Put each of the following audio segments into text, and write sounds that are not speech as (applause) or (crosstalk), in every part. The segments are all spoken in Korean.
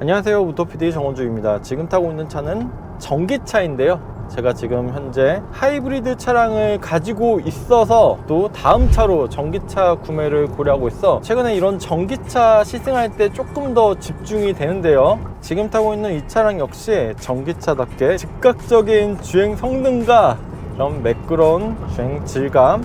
안녕하세요. 모토피디 정원주입니다. 지금 타고 있는 차는 전기차인데요. 제가 지금 현재 하이브리드 차량을 가지고 있어서 또 다음 차로 전기차 구매를 고려하고 있어 최근에 이런 전기차 시승할 때 조금 더 집중이 되는데요. 지금 타고 있는 이 차량 역시 전기차답게 즉각적인 주행 성능과 이런 매끄러운 주행 질감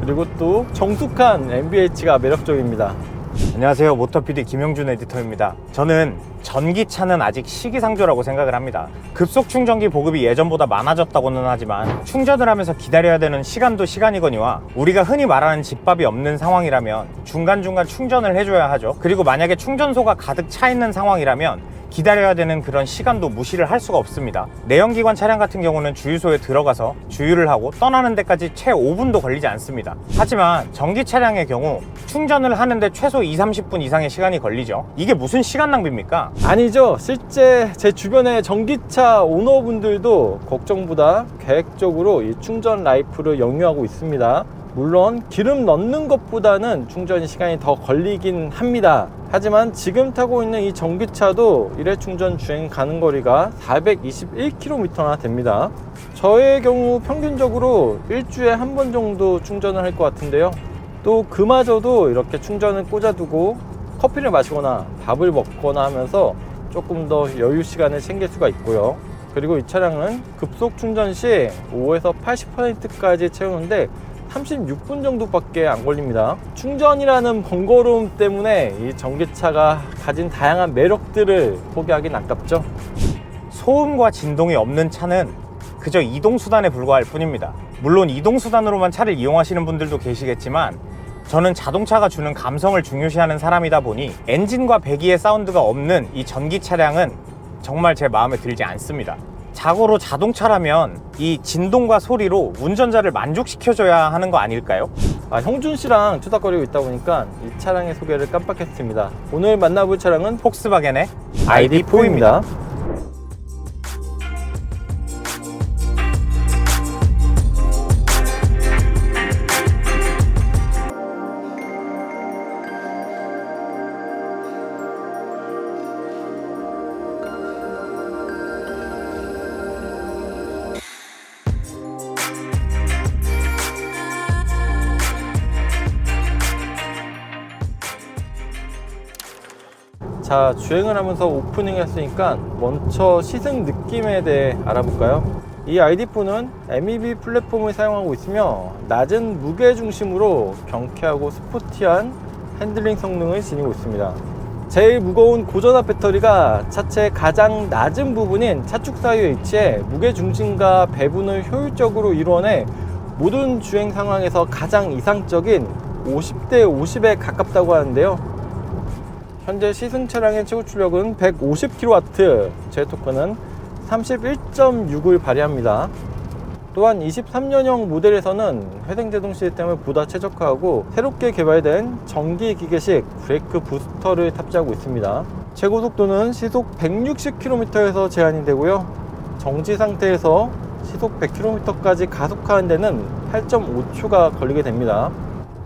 그리고 또 정숙한 MBH가 매력적입니다 안녕하세요. 모터PD 김영준 에디터입니다. 저는 전기차는 아직 시기상조라고 생각을 합니다. 급속 충전기 보급이 예전보다 많아졌다고는 하지만 충전을 하면서 기다려야 되는 시간도 시간이거니와 우리가 흔히 말하는 집밥이 없는 상황이라면 중간중간 충전을 해줘야 하죠. 그리고 만약에 충전소가 가득 차 있는 상황이라면 기다려야 되는 그런 시간도 무시를 할 수가 없습니다. 내연기관 차량 같은 경우는 주유소에 들어가서 주유를 하고 떠나는 데까지 채 5분도 걸리지 않습니다. 하지만 전기 차량의 경우 충전을 하는데 최소 2, 30분 이상의 시간이 걸리죠. 이게 무슨 시간 낭비입니까? 아니죠. 실제 제 주변의 전기차 오너분들도 걱정보다 계획적으로 이 충전 라이프를 영유하고 있습니다. 물론 기름 넣는 것보다는 충전 시간이 더 걸리긴 합니다. 하지만 지금 타고 있는 이 전기차도 일회 충전 주행 가는 거리가 421km나 됩니다. 저의 경우 평균적으로 일주일에 한 번 정도 충전을 할 것 같은데요. 또 그마저도 이렇게 충전을 꽂아두고 커피를 마시거나 밥을 먹거나 하면서 조금 더 여유 시간을 챙길 수가 있고요. 그리고 이 차량은 급속 충전 시 5에서 80%까지 채우는데 36분 정도밖에 안 걸립니다. 충전이라는 번거로움 때문에 이 전기차가 가진 다양한 매력들을 포기하긴 아깝죠. 소음과 진동이 없는 차는 그저 이동수단에 불과할 뿐입니다. 물론 이동수단으로만 차를 이용하시는 분들도 계시겠지만 저는 자동차가 주는 감성을 중요시하는 사람이다 보니 엔진과 배기의 사운드가 없는 이 전기 차량은 정말 제 마음에 들지 않습니다. 자고로 자동차라면 이 진동과 소리로 운전자를 만족시켜줘야 하는 거 아닐까요? 아, 형준 씨랑 투닥거리고 있다 보니까 이 차량의 소개를 깜빡했습니다. 오늘 만나볼 차량은 폭스바겐의 ID4입니다. 자, 주행을 하면서 오프닝 했으니까 먼저 시승 느낌에 대해 알아볼까요? 이 ID4는 MEB 플랫폼을 사용하고 있으며 낮은 무게 중심으로 경쾌하고 스포티한 핸들링 성능을 지니고 있습니다. 제일 무거운 고전압 배터리가 차체의 가장 낮은 부분인 차축 사이에 위치해 무게 중심과 배분을 효율적으로 이루어내 모든 주행 상황에서 가장 이상적인 50대 50에 가깝다고 하는데요. 현재 시승 차량의 최고 출력은 150kW, 제 토크는 31.6을 발휘합니다. 또한 23년형 모델에서는 회생제동 시스템을 보다 최적화하고 새롭게 개발된 전기 기계식 브레이크 부스터를 탑재하고 있습니다. 최고 속도는 시속 160km에서 제한이 되고요. 정지 상태에서 시속 100km까지 가속하는 데는 8.5초가 걸리게 됩니다.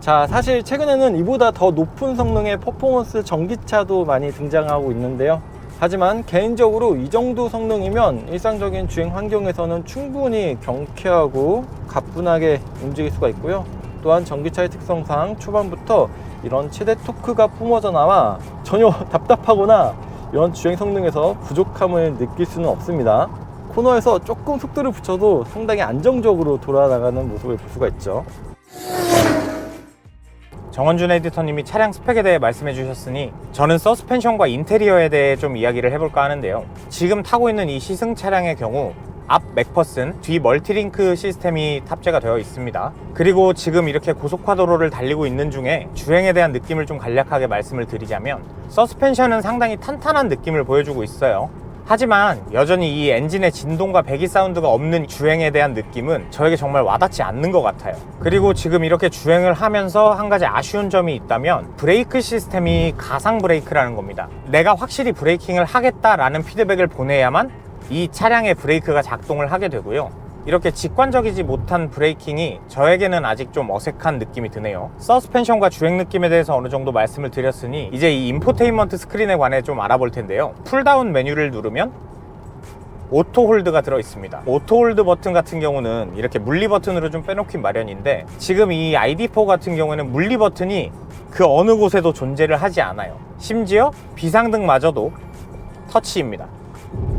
자, 사실 최근에는 이보다 더 높은 성능의 퍼포먼스 전기차도 많이 등장하고 있는데요. 하지만 개인적으로 이 정도 성능이면 일상적인 주행 환경에서는 충분히 경쾌하고 가뿐하게 움직일 수가 있고요. 또한 전기차의 특성상 초반부터 이런 최대 토크가 뿜어져 나와 전혀 (laughs) 답답하거나 이런 주행 성능에서 부족함을 느낄 수는 없습니다. 코너에서 조금 속도를 붙여도 상당히 안정적으로 돌아나가는 모습을 볼 수가 있죠. 정원준 에디터님이 차량 스펙에 대해 말씀해 주셨으니 저는 서스펜션과 인테리어에 대해 좀 이야기를 해볼까 하는데요. 지금 타고 있는 이 시승 차량의 경우 앞 맥퍼슨, 뒤 멀티링크 시스템이 탑재가 되어 있습니다. 그리고 지금 이렇게 고속화도로를 달리고 있는 중에 주행에 대한 느낌을 좀 간략하게 말씀을 드리자면 서스펜션은 상당히 탄탄한 느낌을 보여주고 있어요. 하지만 여전히 이 엔진의 진동과 배기 사운드가 없는 주행에 대한 느낌은 저에게 정말 와닿지 않는 것 같아요. 그리고 지금 이렇게 주행을 하면서 한 가지 아쉬운 점이 있다면 브레이크 시스템이 가상 브레이크라는 겁니다. 내가 확실히 브레이킹을 하겠다라는 피드백을 보내야만 이 차량의 브레이크가 작동을 하게 되고요. 이렇게 직관적이지 못한 브레이킹이 저에게는 아직 좀 어색한 느낌이 드네요. 서스펜션과 주행 느낌에 대해서 어느 정도 말씀을 드렸으니 이제 이 인포테인먼트 스크린에 관해 좀 알아볼 텐데요. 풀다운 메뉴를 누르면 오토 홀드가 들어 있습니다. 오토 홀드 버튼 같은 경우는 이렇게 물리 버튼으로 좀 빼놓긴 마련인데 지금 이 ID4 같은 경우에는 물리 버튼이 그 어느 곳에도 존재를 하지 않아요. 심지어 비상등마저도 터치입니다.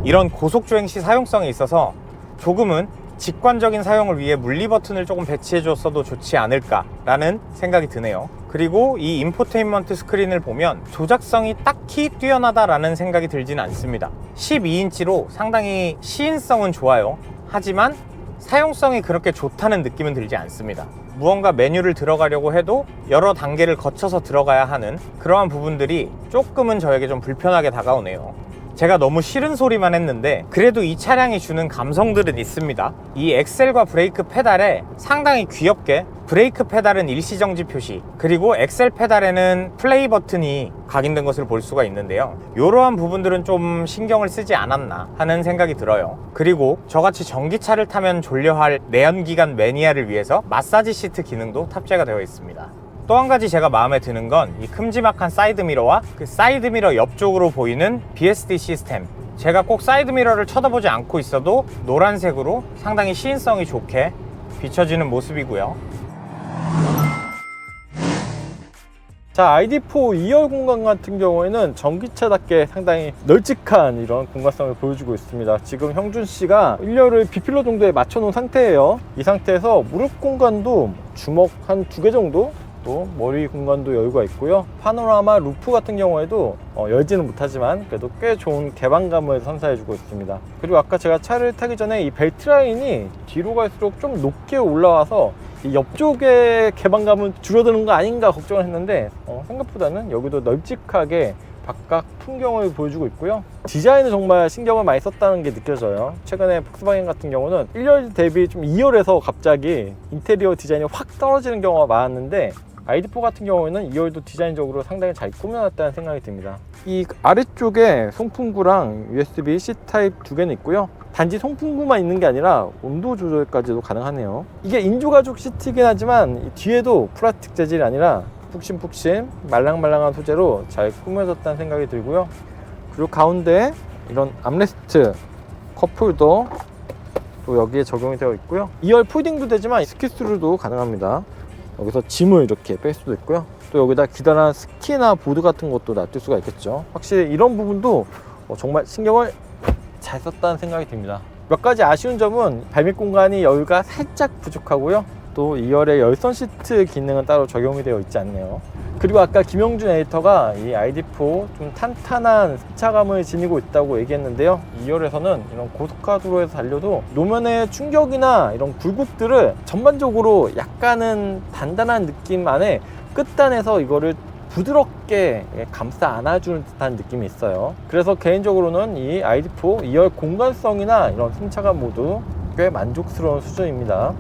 이런 고속주행 시 사용성에 있어서 조금은 직관적인 사용을 위해 물리 버튼을 조금 배치해 줬어도 좋지 않을까라는 생각이 드네요. 그리고 이 인포테인먼트 스크린을 보면 조작성이 딱히 뛰어나다라는 생각이 들진 않습니다. 12인치로 상당히 시인성은 좋아요. 하지만 사용성이 그렇게 좋다는 느낌은 들지 않습니다. 무언가 메뉴를 들어가려고 해도 여러 단계를 거쳐서 들어가야 하는 그러한 부분들이 조금은 저에게 좀 불편하게 다가오네요. 제가 너무 싫은 소리만 했는데 그래도 이 차량이 주는 감성들은 있습니다. 이 엑셀과 브레이크 페달에 상당히 귀엽게 브레이크 페달은 일시정지 표시 그리고 엑셀 페달에는 플레이 버튼이 각인된 것을 볼 수가 있는데요. 이러한 부분들은 좀 신경을 쓰지 않았나 하는 생각이 들어요. 그리고 저같이 전기차를 타면 졸려할 내연기관 매니아를 위해서 마사지 시트 기능도 탑재가 되어 있습니다. 또 한 가지 제가 마음에 드는 건 이 큼지막한 사이드미러와 그 사이드미러 옆쪽으로 보이는 BSD 시스템 제가 꼭 사이드미러를 쳐다보지 않고 있어도 노란색으로 상당히 시인성이 좋게 비춰지는 모습이고요 자, ID4 2열 공간 같은 경우에는 전기차답게 상당히 널찍한 이런 공간성을 보여주고 있습니다. 지금 형준 씨가 1열을 비필러 정도에 맞춰 놓은 상태예요. 이 상태에서 무릎 공간도 주먹 한 두 개 정도 또 머리 공간도 여유가 있고요. 파노라마 루프 같은 경우에도 어, 열지는 못하지만 그래도 꽤 좋은 개방감을 선사해주고 있습니다. 그리고 아까 제가 차를 타기 전에 이 벨트 라인이 뒤로 갈수록 좀 높게 올라와서 이 옆쪽에 개방감은 줄어드는 거 아닌가 걱정을 했는데 어, 생각보다는 여기도 널찍하게 바깥 풍경을 보여주고 있고요. 디자인을 정말 신경을 많이 썼다는 게 느껴져요. 최근에 폭스바겐 같은 경우는 1열 대비 좀 2열에서 갑자기 인테리어 디자인이 확 떨어지는 경우가 많았는데 ID4 같은 경우에는 2열도 디자인적으로 상당히 잘 꾸며놨다는 생각이 듭니다. 이 아래쪽에 송풍구랑 USB C 타입 두 개는 있고요. 단지 송풍구만 있는 게 아니라 온도 조절까지도 가능하네요. 이게 인조가죽 시트이긴 하지만 이 뒤에도 플라스틱 재질이 아니라 푹신푹신 말랑말랑한 소재로 잘 꾸며졌다는 생각이 들고요. 그리고 가운데 이런 암레스트 컵홀더 또 여기에 적용이 되어 있고요. 2열 폴딩도 되지만 스키스루도 가능합니다. 여기서 짐을 이렇게 뺄 수도 있고요. 또 여기다 기다란 스키나 보드 같은 것도 놔둘 수가 있겠죠. 확실히 이런 부분도 어, 정말 신경을 잘 썼다는 생각이 듭니다. 몇 가지 아쉬운 점은 발밑 공간이 여유가 살짝 부족하고요. 또 2열에 열선 시트 기능은 따로 적용이 되어 있지 않네요. 그리고 아까 김영준 에디터가 이 ID4 좀 탄탄한 승차감을 지니고 있다고 얘기했는데요. 2열에서는 이런 고속화 도로에서 달려도 노면의 충격이나 이런 굴곡들을 전반적으로 약간은 단단한 느낌 안에 끝단에서 이거를 부드럽게 감싸 안아주는 듯한 느낌이 있어요. 그래서 개인적으로는 이 ID4 2열 공간성이나 이런 승차감 모두 꽤 만족스러운 수준입니다.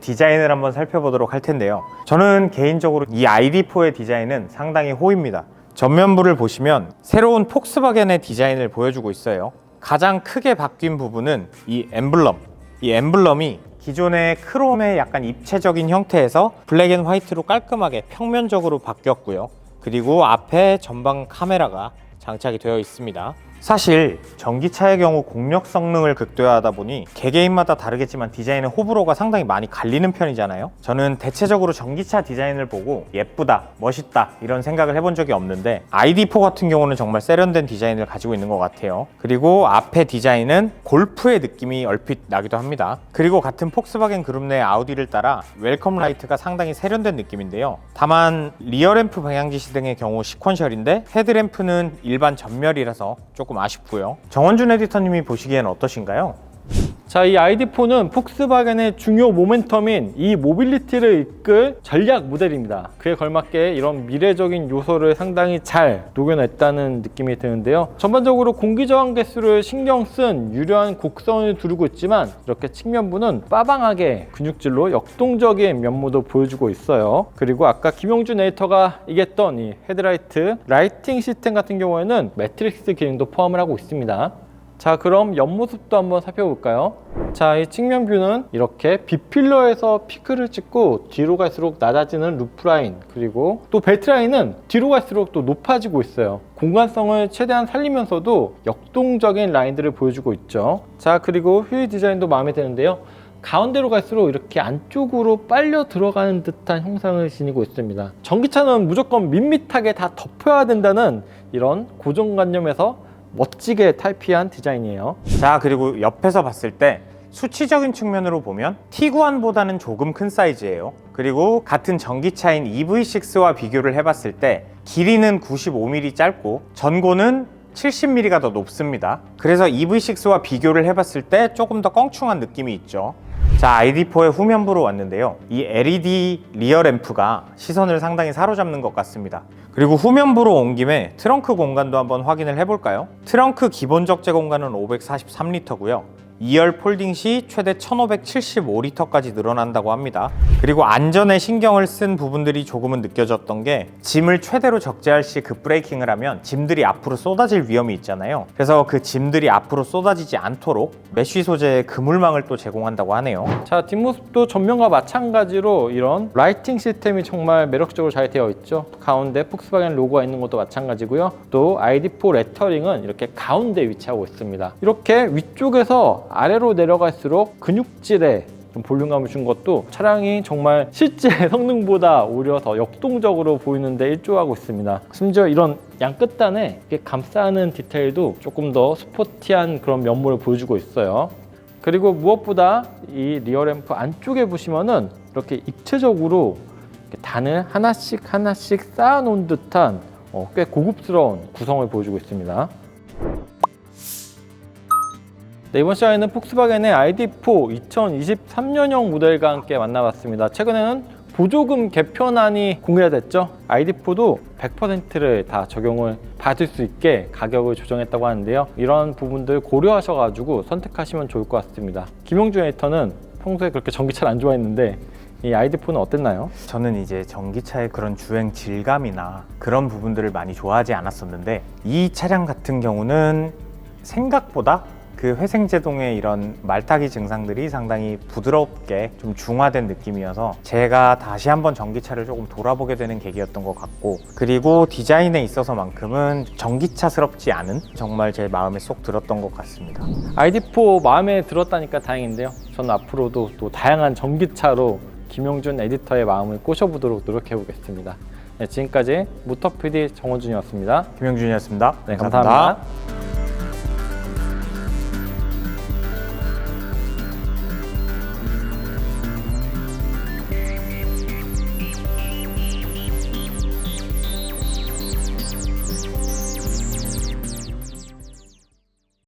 디자인을 한번 살펴보도록 할 텐데요. 저는 개인적으로 이 ID4의 디자인은 상당히 호입니다. 전면부를 보시면 새로운 폭스바겐의 디자인을 보여주고 있어요. 가장 크게 바뀐 부분은 이 엠블럼. 이 엠블럼이 기존의 크롬의 약간 입체적인 형태에서 블랙 앤 화이트로 깔끔하게 평면적으로 바뀌었고요. 그리고 앞에 전방 카메라가 장착이 되어 있습니다. 사실 전기차의 경우 공력 성능을 극대화하다 보니 개개인마다 다르겠지만 디자인의 호불호가 상당히 많이 갈리는 편이잖아요. 저는 대체적으로 전기차 디자인을 보고 예쁘다, 멋있다 이런 생각을 해본 적이 없는데 ID4 같은 경우는 정말 세련된 디자인을 가지고 있는 것 같아요. 그리고 앞에 디자인은 골프의 느낌이 얼핏 나기도 합니다. 그리고 같은 폭스바겐 그룹 내 아우디를 따라 웰컴 라이트가 상당히 세련된 느낌인데요. 다만 리어램프 방향지시 등의 경우 시퀀셜인데 헤드램프는 일반 전멸이라서 조금 아쉽고요. 정원준 에디터님이 보시기엔 어떠신가요? 자, 이 ID4는 폭스바겐의 중요 모멘텀인 이 모빌리티를 이끌 전략 모델입니다. 그에 걸맞게 이런 미래적인 요소를 상당히 잘 녹여냈다는 느낌이 드는데요. 전반적으로 공기 저항 개수를 신경 쓴 유려한 곡선을 두르고 있지만 이렇게 측면부는 빠방하게 근육질로 역동적인 면모도 보여주고 있어요. 그리고 아까 김용준 에디터가 얘기했던 이 헤드라이트 라이팅 시스템 같은 경우에는 매트릭스 기능도 포함을 하고 있습니다. 자, 그럼 옆모습도 한번 살펴볼까요? 자, 이 측면 뷰는 이렇게 B필러에서 피크를 찍고 뒤로 갈수록 낮아지는 루프 라인 그리고 또 벨트 라인은 뒤로 갈수록 또 높아지고 있어요. 공간성을 최대한 살리면서도 역동적인 라인들을 보여주고 있죠. 자, 그리고 휠 디자인도 마음에 드는데요. 가운데로 갈수록 이렇게 안쪽으로 빨려 들어가는 듯한 형상을 지니고 있습니다. 전기차는 무조건 밋밋하게 다 덮여야 된다는 이런 고정관념에서 멋지게 탈피한 디자인이에요. 자, 그리고 옆에서 봤을 때 수치적인 측면으로 보면 T9보다는 조금 큰 사이즈예요. 그리고 같은 전기차인 EV6와 비교를 해봤을 때 길이는 95mm 짧고 전고는 70mm가 더 높습니다. 그래서 EV6와 비교를 해봤을 때 조금 더 껑충한 느낌이 있죠. 자, ID4의 후면부로 왔는데요. 이 LED 리어 램프가 시선을 상당히 사로잡는 것 같습니다. 그리고 후면부로 온 김에 트렁크 공간도 한번 확인을 해볼까요? 트렁크 기본 적재 공간은 543리터고요. 2열 폴딩 시 최대 1575리터까지 늘어난다고 합니다. 그리고 안전에 신경을 쓴 부분들이 조금은 느껴졌던 게 짐을 최대로 적재할 시 급브레이킹을 하면 짐들이 앞으로 쏟아질 위험이 있잖아요. 그래서 그 짐들이 앞으로 쏟아지지 않도록 메쉬 소재의 그물망을 또 제공한다고 하네요. 자 뒷모습도 전면과 마찬가지로 이런 라이팅 시스템이 정말 매력적으로 잘 되어 있죠 가운데 폭스바겐 로고가 있는 것도 마찬가지고요 또 ID4 레터링은 이렇게 가운데 위치하고 있습니다 이렇게 위쪽에서 아래로 내려갈수록 근육질에 좀 볼륨감을 준 것도 차량이 정말 실제 (laughs) 성능보다 오히려 더 역동적으로 보이는데 일조하고 있습니다. 심지어 이런 양 끝단에 감싸는 디테일도 조금 더 스포티한 그런 면모를 보여주고 있어요. 그리고 무엇보다 이 리어 램프 안쪽에 보시면은 이렇게 입체적으로 단을 하나씩 하나씩 쌓아놓은 듯한 어, 꽤 고급스러운 구성을 보여주고 있습니다. 네, 이번 시간에는 폭스바겐의 ID4 2023년형 모델과 함께 만나봤습니다. 최근에는 보조금 개편안이 공개가 됐죠. ID4도 100%를 다 적용을 받을 수 있게 가격을 조정했다고 하는데요. 이런 부분들 고려하셔가지고 선택하시면 좋을 것 같습니다. 김용준 에디터는 평소에 그렇게 전기차를 안 좋아했는데 이 ID4는 어땠나요? 저는 이제 전기차의 그런 주행 질감이나 그런 부분들을 많이 좋아하지 않았었는데 이 차량 같은 경우는 생각보다 그 회생제동의 이런 말타기 증상들이 상당히 부드럽게 좀 중화된 느낌이어서 제가 다시 한번 전기차를 조금 돌아보게 되는 계기였던 것 같고 그리고 디자인에 있어서만큼은 전기차스럽지 않은 정말 제 마음에 쏙 들었던 것 같습니다. ID4 마음에 들었다니까 다행인데요. 저는 앞으로도 또 다양한 전기차로 김용준 에디터의 마음을 꼬셔보도록 노력해 보겠습니다. 네, 지금까지 모터 PD 정원준이었습니다. 김영준이었습니다. 네, 감사합니다.